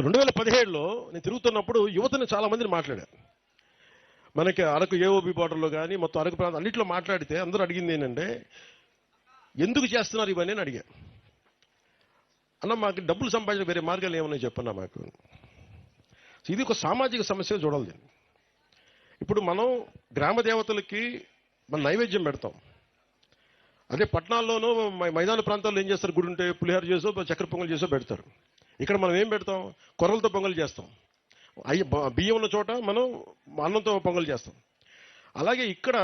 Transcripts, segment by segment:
రెండు వేల పదిహేడులో నేను తిరుగుతున్నప్పుడు యువతను చాలా మందిని మాట్లాడాను మనకి అరకు ఏఓబి బార్డర్లో కానీ మొత్తం అరకు ప్రాంతం అన్నింటిలో మాట్లాడితే అందరూ అడిగింది ఏంటంటే ఎందుకు చేస్తున్నారు ఇవన్నీ? అని అడిగా. అన్న మాకు డబ్బులు సంపాదించిన వేరే మార్గాలు ఏమన్నా చెప్పన్నా మాకు? ఇది ఒక సామాజిక సమస్యగా చూడాలి దీన్ని ఇప్పుడు మనం గ్రామ దేవతలకి మన నైవేద్యం పెడతాం. అదే పట్టణాల్లోనూ మైదాన ప్రాంతాల్లో ఏం చేస్తారు? గుడి ఉంటే పులిహార చేసో చక్కెర పొంగల్ చేసో పెడతారు. ఇక్కడ మనం ఏం పెడతాం? కొర్రలతో పొంగల్ చేస్తాం. అయ్యి బియ్యం ఉన్న చోట మనం అన్నంతో పొంగల్ చేస్తాం. అలాగే ఇక్కడ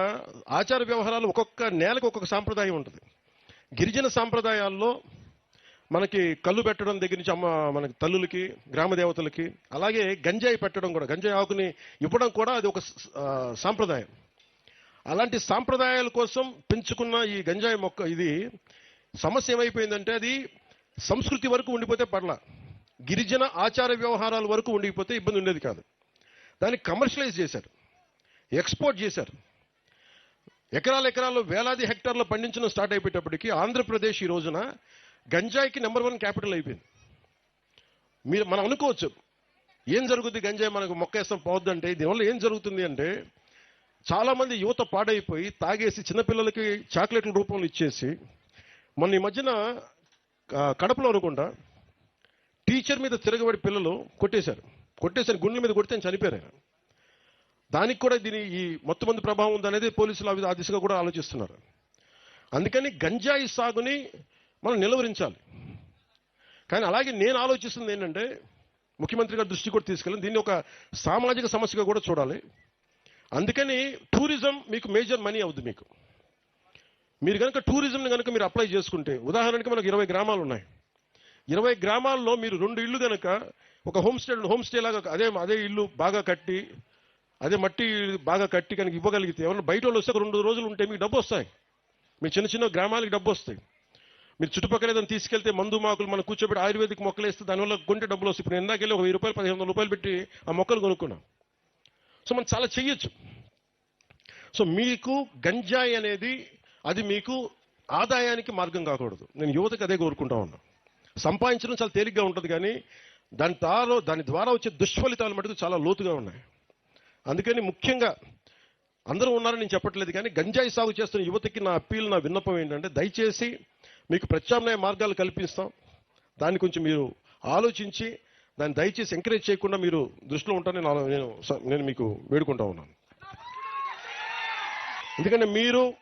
ఆచార వ్యవహారాలు ఒక్కొక్క నేలకు ఒక్కొక్క సాంప్రదాయం ఉంటుంది. గిరిజన సాంప్రదాయాల్లో మనకి కళ్ళు పెట్టడం దగ్గర నుంచి అమ్మ మనకి తల్లులకి గ్రామ దేవతలకి అలాగే గంజాయి పెట్టడం కూడా గంజాయి ఆకుని ఇవ్వడం కూడా అది ఒక సాంప్రదాయం. అలాంటి సాంప్రదాయాల కోసం పెంచుకున్న ఈ గంజాయి మొక్క ఇది సమస్య ఏమైపోయిందంటే అది సంస్కృతి వరకు ఉండిపోతే పర్ల. గిరిజన ఆచార వ్యవహారాల వరకు ఉండిపోతే ఇబ్బంది ఉండేది కాదు. దాన్ని కమర్షియలైజ్ చేశారు. ఎక్స్పోర్ట్ చేశారు. ఎకరాల ఎకరాలు వేలాది హెక్టార్లు పండించడం స్టార్ట్ అయిపోయేటప్పటికీ ఆంధ్రప్రదేశ్ ఈ రోజున గంజాయికి నెంబర్ వన్ క్యాపిటల్ అయిపోయింది. మీరు మనం అనుకోవచ్చు ఏం జరుగుతుంది గంజాయి మనకు మొక్కేస్తాం పోవద్దంటే దీనివల్ల ఏం జరుగుతుంది అంటే చాలామంది యువత పాడైపోయి తాగేసి చిన్నపిల్లలకి చాక్లెట్ల రూపంలో ఇచ్చేసి మొన్న ఈ మధ్యన కడపలో అనుకుంటా టీచర్ మీద తిరగబడి పిల్లలు కొట్టేశారు. కొట్టేశారు గుండెల మీద కొడితే చనిపోయారు ఆయన. దానికి కూడా దీని ఈ మొత్తం మంది ప్రభావం ఉందనేది పోలీసులు అవి ఆ దిశగా కూడా ఆలోచిస్తున్నారు. అందుకని గంజాయి సాగుని మనం నిలవరించాలి. కానీ అలాగే నేను ఆలోచిస్తుంది ఏంటంటే ముఖ్యమంత్రి గారి దృష్టి కూడా తీసుకెళ్ళి దీన్ని ఒక సామాజిక సమస్యగా కూడా చూడాలి. అందుకని టూరిజం మీకు మేజర్ మనీ అవుద్ది మీకు. మీరు కనుక టూరిజంని కనుక మీరు అప్లై చేసుకుంటే ఉదాహరణకి మనకు ఇరవై గ్రామాలు ఉన్నాయి. ఇరవై గ్రామాల్లో మీరు రెండు ఇళ్ళు కనుక ఒక హోమ్ స్టే హోమ్ స్టే లాగా అదే అదే ఇల్లు బాగా కట్టి అదే మట్టి బాగా కట్టి కనుక ఇవ్వగలిగితే ఎవరైనా బయట వాళ్ళు వస్తే ఒక రెండు రోజులు ఉంటే మీకు డబ్బు వస్తాయి. మీ చిన్న చిన్న గ్రామాలకి డబ్బు వస్తాయి. మీరు చుట్టుపక్కల ఏదైనా తీసుకెళ్తే మందు మాకులు మనం కూర్చోబెట్టి ఆయుర్వేదిక్ మొక్కలు వేస్తే దానివల్ల కొంటే డబ్బులు వస్తాయి. ఇప్పుడు ఇందాకెళ్ళి ఒక వెయ్యి రూపాయలు పదిహేను వందల రూపాయలు పెట్టి ఆ మొక్కలు కొనుక్కున్నాం. సో మనం చాలా చెయ్యొచ్చు. సో మీకు గంజాయి అనేది అది మీకు ఆదాయానికి మార్గం కాకూడదు. నేను యువతకు అదే కోరుకుంటా ఉన్నా. సంపాదించడం చాలా తేలిగ్గా ఉంటుంది కానీ దాని ద్వారా దాని ద్వారా వచ్చే దుష్ఫలితాలు మటుకు చాలా లోతుగా ఉన్నాయి. అందుకని ముఖ్యంగా అందరూ ఉన్నారని నేను చెప్పట్లేదు కానీ గంజాయి సాగు చేస్తున్న యువతకి నా అప్పీల్ నా విన్నపం ఏంటంటే దయచేసి మీకు ప్రత్యామ్నాయ మార్గాలు కల్పిస్తాం. దాన్ని కొంచెం మీరు ఆలోచించి దాన్ని దయచేసి ఎంకరేజ్ చేయకుండా మీరు దృష్టిలో ఉంటారని నేను నేను స- నేను మీకు వేడుకుంటా ఉన్నాను. ఎందుకంటే మీరు